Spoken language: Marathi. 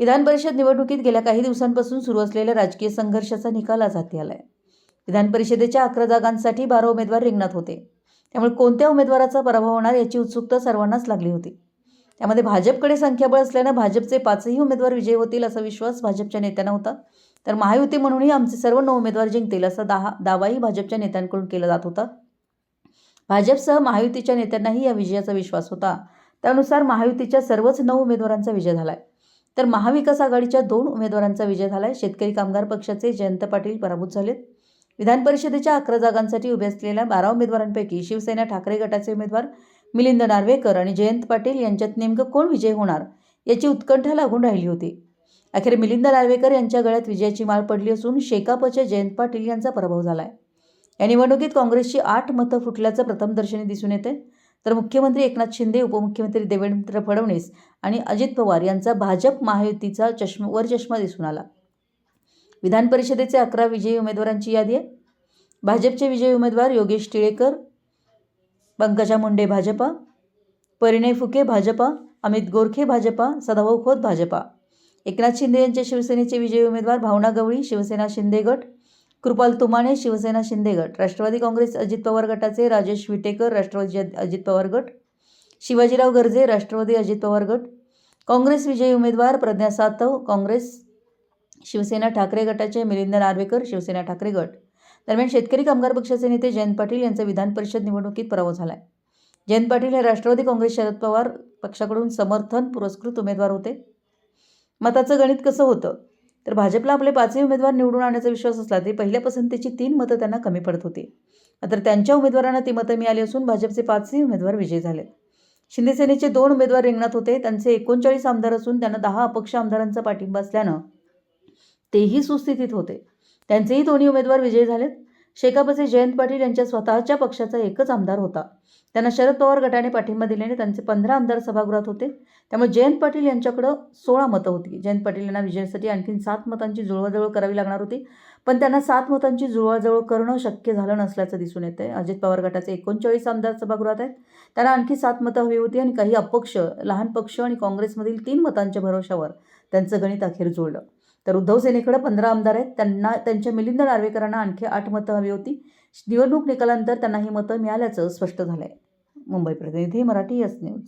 विधान परिषद निवडणुकीत गेल्या काही दिवसांपासून सुरू असलेल्या राजकीय संघर्षाचा निकाल आज हाती आहे विधान परिषदेच्या अकरा जागांसाठी बारा उमेदवार रिंगणात होते. त्यामुळे कोणत्या उमेदवाराचा पराभव होणार याची उत्सुकता सर्वांनाच लागली होती. त्यामध्ये भाजपकडे संख्याबळ असल्यानं भाजपचे पाचही उमेदवार विजयी होतील असा विश्वास भाजपच्या नेत्यांना होता. तर महायुती म्हणूनही आमचे सर्व नऊ उमेदवार जिंकतील असा दाहा दावाही भाजपच्या नेत्यांकडून केला जात होता. भाजपसह महायुतीच्या नेत्यांनाही या विजयाचा विश्वास होता. त्यानुसार महायुतीच्या सर्वच नऊ उमेदवारांचा विजय झाला आहे तर महाविकास आघाडीच्या दोन उमेदवारांचा विजय झाला आहे शेतकरी कामगार पक्षाचे जयंत पाटील पराभूत झालेत. विधान परिषदेच्या अकरा जागांसाठी उभे असलेल्या बारा उमेदवारांपैकी शिवसेना ठाकरे गटाचे उमेदवार मिलिंद नार्वेकर आणि जयंत पाटील यांच्यात नेमकं कोण विजय होणार याची उत्कंठा लागून राहिली होती. अखेर मिलिंद नार्वेकर यांच्या गळ्यात विजयाची माळ पडली असून शेकापचे जयंत पाटील यांचा पराभव आहे या निवडणुकीत काँग्रेसची आठ मतं फुटल्याचं प्रथमदर्शनी दिसून येते तर मुख्यमंत्री एकनाथ शिंदे उपमुख्यमंत्री देवेंद्र फडणवीस आणि अजित पवार यांचा भाजप महायुतीचा चष्मा वर चष्मा दिसून आला. विधान परिषदेचे अकरा विजयी उमेदवारांची यादी आहे. भाजपचे विजयी उमेदवार योगेश टिळेकर पंकजा मुंडे भाजपा परिणय फुके भाजपा अमित गोरखे भाजपा सदाभाऊ खोत भाजपा. एकनाथ शिंदे यांच्या शिवसेनेचे विजयी उमेदवार भावना गवळी शिवसेना शिंदे गट कृपाल तुमाने शिवसेना शिंदे गट राष्ट्रवादी काँग्रेस अजित पवार गटाचे राजेश विटेकर राष्ट्रवादी अजित पवार गट शिवाजीराव गर्जे राष्ट्रवादी अजित पवार गट काँग्रेस विजयी उमेदवार प्रज्ञा सातव काँग्रेस शिवसेना ठाकरे गटाचे मिलिंद नार्वेकर शिवसेना ठाकरे गट. दरम्यान शेतकरी कामगार पक्षाचे नेते जयंत पाटील यांचा विधान परिषद निवडणुकीत पराभव झाला आहे जयंत पाटील हे राष्ट्रवादी काँग्रेस शरद पवार पक्षाकडून समर्थन पुरस्कृत उमेदवार होते. मताचं गणित कसं होतं? तर भाजपला आपले पाचही उमेदवार निवडून आणण्याचा विश्वास असला तरी पहिल्या पसंतीची तीन मतं त्यांना कमी पडत होती. मात्र त्यांच्या उमेदवारांना ती मतं मिळाली असून भाजपचे पाचही उमेदवार विजयी झाले. शिंदे सेनेचे दोन उमेदवार रिंगणात होते. त्यांचे एकोणचाळीस आमदार असून त्यांना दहा अपक्ष आमदारांचा पाठिंबा असल्यानं तेही सुस्थितीत होते. त्यांचेही दोन्ही उमेदवार विजयी झालेत. शेकापचे जयंत पाटील यांच्या स्वतःच्या पक्षाचा एकच आमदार होता. त्यांना शरद पवार गटाने पाठिंबा दिल्याने त्यांचे पंधरा आमदार सभागृहात होते. त्यामुळे जयंत पाटील यांच्याकडं सोळा मतं होती. जयंत पाटील यांना विजयासाठी आणखीन सात मतांची जुळवाजुळव करावी लागणार होती. पण त्यांना सात मतांची जुळवाजुळव करणं शक्य झालं नसल्याचं दिसून येतं आहे अजित पवार गटाचे एकोणचाळीस आमदार सभागृहात आहेत. त्यांना आणखी सात मतं हवी होती आणि काही अपक्ष लहान पक्ष आणि काँग्रेसमधील तीन मतांच्या भरोशावर त्यांचं गणित अखेर जुळलं. तर उद्धव सेनेकडे पंधरा आमदार आहेत. त्यांना त्यांच्या मिलिंद नार्वेकरांना आणखी आठ मतं हवी होती. निवडणूक निकालानंतर त्यांना ही मतं मिळाल्याचं स्पष्ट झालं आहे मुंबई प्रतिनिधी मराठी एस न्यूज.